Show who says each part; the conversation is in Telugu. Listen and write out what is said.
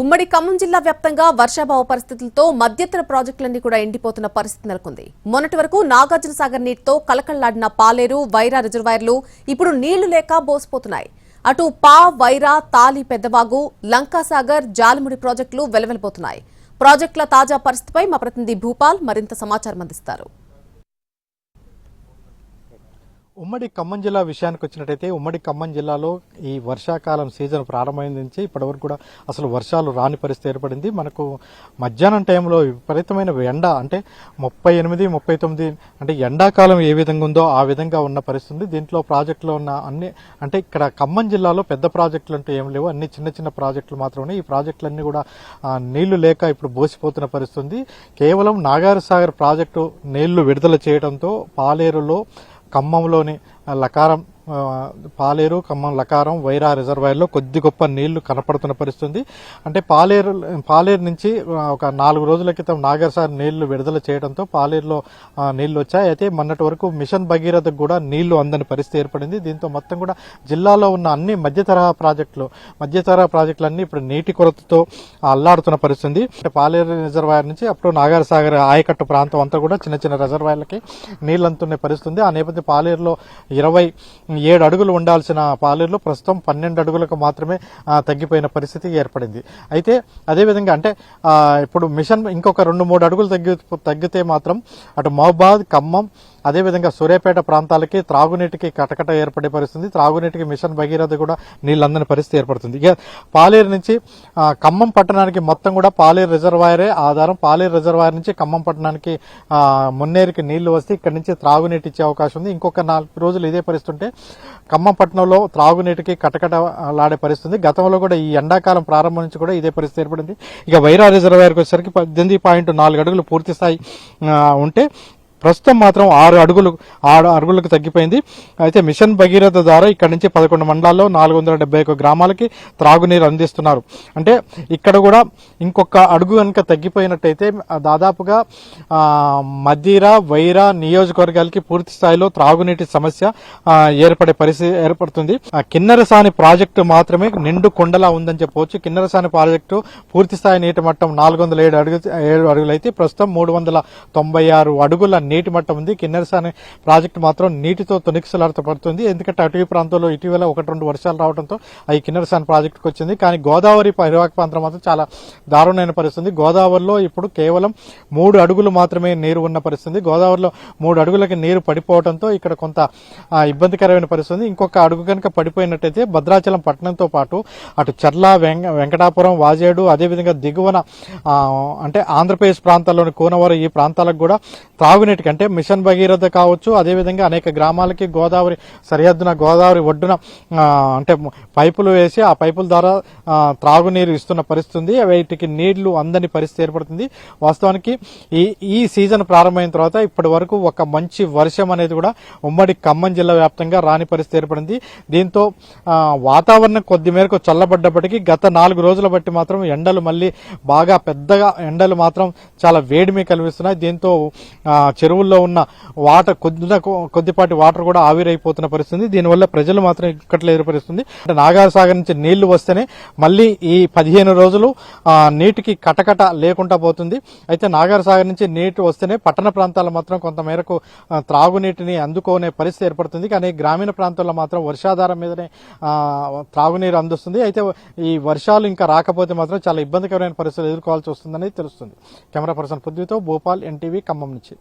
Speaker 1: ఉమ్మడి ఖమ్మం జిల్లా వ్యాప్తంగా వర్షాభావ పరిస్థితులతో మధ్యంతర ప్రాజెక్టులన్నీ కూడా ఎండిపోతున్న పరిస్థితి నెలకొంది. మొన్నటి వరకు నాగార్జున సాగర్ నీటితో కలకళ్ళాడిన పాలేరు వైరా రిజర్వాయర్లు ఇప్పుడు నీళ్ళు లేక బోసిపోతున్నాయి. అటు పా వైరా తాలి పెద్దవాగు లంకాసాగర్ జాలముడి ప్రాజెక్టులు వెలవెలబోతున్నాయి. ప్రాజెక్టుల తాజా పరిస్థితిపై మా ప్రతినిధి భూపాల్ మరింత సమాచారం అందిస్తారు.
Speaker 2: ఉమ్మడి ఖమ్మం జిల్లా విషయానికి వచ్చినట్టయితే ఉమ్మడి ఖమ్మం జిల్లాలో ఈ వర్షాకాలం సీజన్ ప్రారంభమైన నుంచి ఇప్పటివరకు కూడా అసలు వర్షాలు రాని పరిస్థితి ఏర్పడింది. మనకు మధ్యాహ్నం టైంలో విపరీతమైన ఎండ అంటే ముప్పై ఎనిమిది ముప్పై తొమ్మిది అంటే ఎండాకాలం ఏ విధంగా ఉందో ఆ విధంగా ఉన్న పరిస్థితి ఉంది. దీంట్లో ప్రాజెక్టులో ఉన్న అన్ని అంటే ఇక్కడ ఖమ్మం జిల్లాలో పెద్ద ప్రాజెక్టులు అంటే ఏం లేవు. అన్ని చిన్న చిన్న ప్రాజెక్టులు మాత్రమే ఈ ప్రాజెక్టులన్నీ కూడా నీళ్ళు లేక ఇప్పుడు బోసిపోతున్న పరిస్థితి ఉంది. కేవలం నాగార్ సాగర్ ప్రాజెక్టు నీళ్ళు విడుదల చేయడంతో పాలేరులో ఖమ్మంలోని లకారం పాలేరు ఖమ్మం లకారం వైరా రిజర్వాయర్లో కొద్ది గొప్ప నీళ్ళు కనపడుతున్న పరిస్థితుంది. అంటే పాలేరు పాలేరు నుంచి ఒక నాలుగు రోజుల క్రితం నాగర్సార్ నీళ్ళు విడుదల చేయడంతో పాలేరులో నీళ్ళు వచ్చాయి. అయితే మొన్నటి వరకు మిషన్ భగీరథకు కూడా నీళ్ళు అందని పరిస్థితి ఏర్పడింది. దీంతో మొత్తం కూడా జిల్లాలో ఉన్న అన్ని మధ్యతరహా ప్రాజెక్టులు మధ్యతరహా ప్రాజెక్టులన్నీ ఇప్పుడు నీటి కొరతతో అల్లాడుతున్న పరిస్థితి అంటే పాలేరు రిజర్వాయర్ నుంచి అప్పుడు నాగార్ సాగర్ ఆయకట్టు ప్రాంతం అంతా కూడా చిన్న చిన్న రిజర్వాయర్లకి నీళ్ళు అందుతున్న పరిస్థితి ఆ నేపథ్యం పాలేరులో ఇరవై ఏడు అడుగులు ఉండాల్సిన పాలేరులో ప్రస్తుతం పన్నెండు అడుగులకు మాత్రమే తగ్గిపోయిన పరిస్థితి ఏర్పడింది. అయితే అదేవిధంగా అంటే ఇప్పుడు మిషన్ ఇంకొక రెండు మూడు అడుగులు తగ్గి తగ్గితే మాత్రం అటు మహబాద్ ఖమ్మం అదేవిధంగా సూర్యాపేట ప్రాంతాలకి త్రాగునీటికి కటకట ఏర్పడే పరిస్థితి త్రాగునీటికి మిషన్ భగీరథ కూడా నీళ్ళందని పరిస్థితి ఏర్పడుతుంది. ఇక పాలేరు నుంచి ఖమ్మం పట్టణానికి మొత్తం కూడా పాలేరు రిజర్వాయరే ఆధారం. పాలేరు రిజర్వాయర్ నుంచి ఖమ్మం పట్టణానికి మున్నేరికి మున్నేరుకి నీళ్ళు వస్తే ఇక్కడ నుంచి త్రాగునీటి ఇచ్చే అవకాశం ఉంది. ఇంకొక నాలుగు రోజులు ఇదే పరిస్థితి ఉంటే ఖమ్మం పట్టణంలో త్రాగునీటికి కటకటలాడే పరిస్థితి గతంలో కూడా ఈ ఎండాకాలం ప్రారంభం నుంచి కూడా ఇదే పరిస్థితి ఏర్పడింది. ఇక వైరా రిజర్వాయర్కి వచ్చేసరికి పద్దెనిమిది పాయింట్ నాలుగు అడుగులు పూర్తి స్థాయి ఉంటే ప్రస్తుతం మాత్రం ఆరు అడుగులు ఆరు అడుగులకు తగ్గిపోయింది. అయితే మిషన్ భగీరథ ద్వారా ఇక్కడ నుంచి పదకొండు మండలాల్లో నాలుగు వందల డెబ్బై ఒక గ్రామాలకి త్రాగునీరు అందిస్తున్నారు. అంటే ఇక్కడ కూడా ఇంకొక అడుగు కనుక తగ్గిపోయినట్టయితే దాదాపుగా మధ్యర వైర వైరా నియోజకవర్గాలకి పూర్తి స్థాయిలో త్రాగునీటి సమస్య ఏర్పడే పరిస్థితి ఏర్పడుతుంది. ఆ, కిన్నెరసాని ప్రాజెక్టు మాత్రమే నిండు కొండలా ఉందని చెప్పవచ్చు. కిన్నెరసాని ప్రాజెక్టు పూర్తి స్థాయి నీటి మట్టం నాలుగు వందల ఏడు అడుగు ఏడు అడుగులు అయితే ప్రస్తుతం మూడు వందల తొంభై ఆరు అడుగుల నీటి మట్టం ఉంది. కిన్నెరసాని ప్రాజెక్టు మాత్రం నీటితో తొనికిసలాడుతూ పడుతుంది. ఎందుకంటే అటవీ ప్రాంతంలో ఇటీవల ఒకటి రెండు వర్షాలు రావడంతో ఈ కిన్నెరసాని ప్రాజెక్టుకు వచ్చింది. కానీ గోదావరి పరివాహక ప్రాంతం మాత్రం చాలా దారుణమైన పరిస్థితి గోదావరిలో ఇప్పుడు కేవలం మూడు అడుగులు మాత్రమే నీరు ఉన్న పరిస్థితి గోదావరిలో మూడు అడుగులకి నీరు పడిపోవడంతో ఇక్కడ కొంత ఇబ్బందికరమైన పరిస్థితి ఇంకొక అడుగు కనుక పడిపోయినట్టయితే భద్రాచలం పట్టణంతో పాటు అటు చర్ల వెంక వెంకటాపురం వాజేడు అదేవిధంగా దిగువన అంటే ఆంధ్రప్రదేశ్ ప్రాంతాల్లోని కోనవరం ఈ ప్రాంతాలకు కూడా త్రాగునీటికి అంటే మిషన్ భగీరథ కావచ్చు అదేవిధంగా అనేక గ్రామాలకి గోదావరి సరిహద్దున గోదావరి ఒడ్డున అంటే పైపులు వేసి ఆ పైపుల ద్వారా త్రాగునీరు ఇస్తున్న పరిస్థితి ఉంది వీటికి నీళ్ళు అందని పరిస్థితి ఏర్పడుతుంది. వాస్తవానికి ఈ ఈ సీజన్ ప్రారంభమైన తర్వాత ఇప్పటి వరకు ఒక మంచి వర్షం అనేది కూడా ఉమ్మడి ఖమ్మం జిల్లా వ్యాప్తంగా రాని పరిస్థితి ఏర్పడింది. దీంతో వాతావరణం కొద్ది మేరకు చల్లబడ్డప్పటికీ గత నాలుగు రోజుల బట్టి మాత్రం ఎండలు మళ్ళీ బాగా పెద్దగా ఎండలు మాత్రం చాలా వేడిమి కలిగిస్తున్నాయి. దీంతో చెరువు చెరువుల్లో ఉన్న వాటర్ కొద్ది కొద్దిపాటి వాటర్ కూడా ఆవిరైపోతున్న పరిస్థితి దీనివల్ల ప్రజలు మాత్రం ఇక్కట్లు ఎదురుపరుస్తుంది అంటే నాగార్సాగర్ నుంచి నీళ్ళు వస్తేనే మళ్ళీ ఈ పదిహేను రోజులు నీటికి కటకట లేకుండా పోతుంది. అయితే నాగార్సాగర్ నుంచి నీటి వస్తేనే పట్టణ ప్రాంతాల్లో మాత్రం కొంతమేరకు త్రాగునీటిని అందుకునే పరిస్థితి ఏర్పడుతుంది. కానీ గ్రామీణ ప్రాంతాల్లో మాత్రం వర్షాధారం మీదనే త్రాగునీరు అందుస్తుంది. అయితే ఈ వర్షాలు ఇంకా రాకపోతే మాత్రం చాలా ఇబ్బందికరమైన పరిస్థితులు ఎదుర్కోవాల్సి వస్తుందని తెలుస్తుంది. కెమెరా పర్సన్ పృథ్వీతో భోపాల్ ఎన్టీవీ ఖమ్మం నుంచి.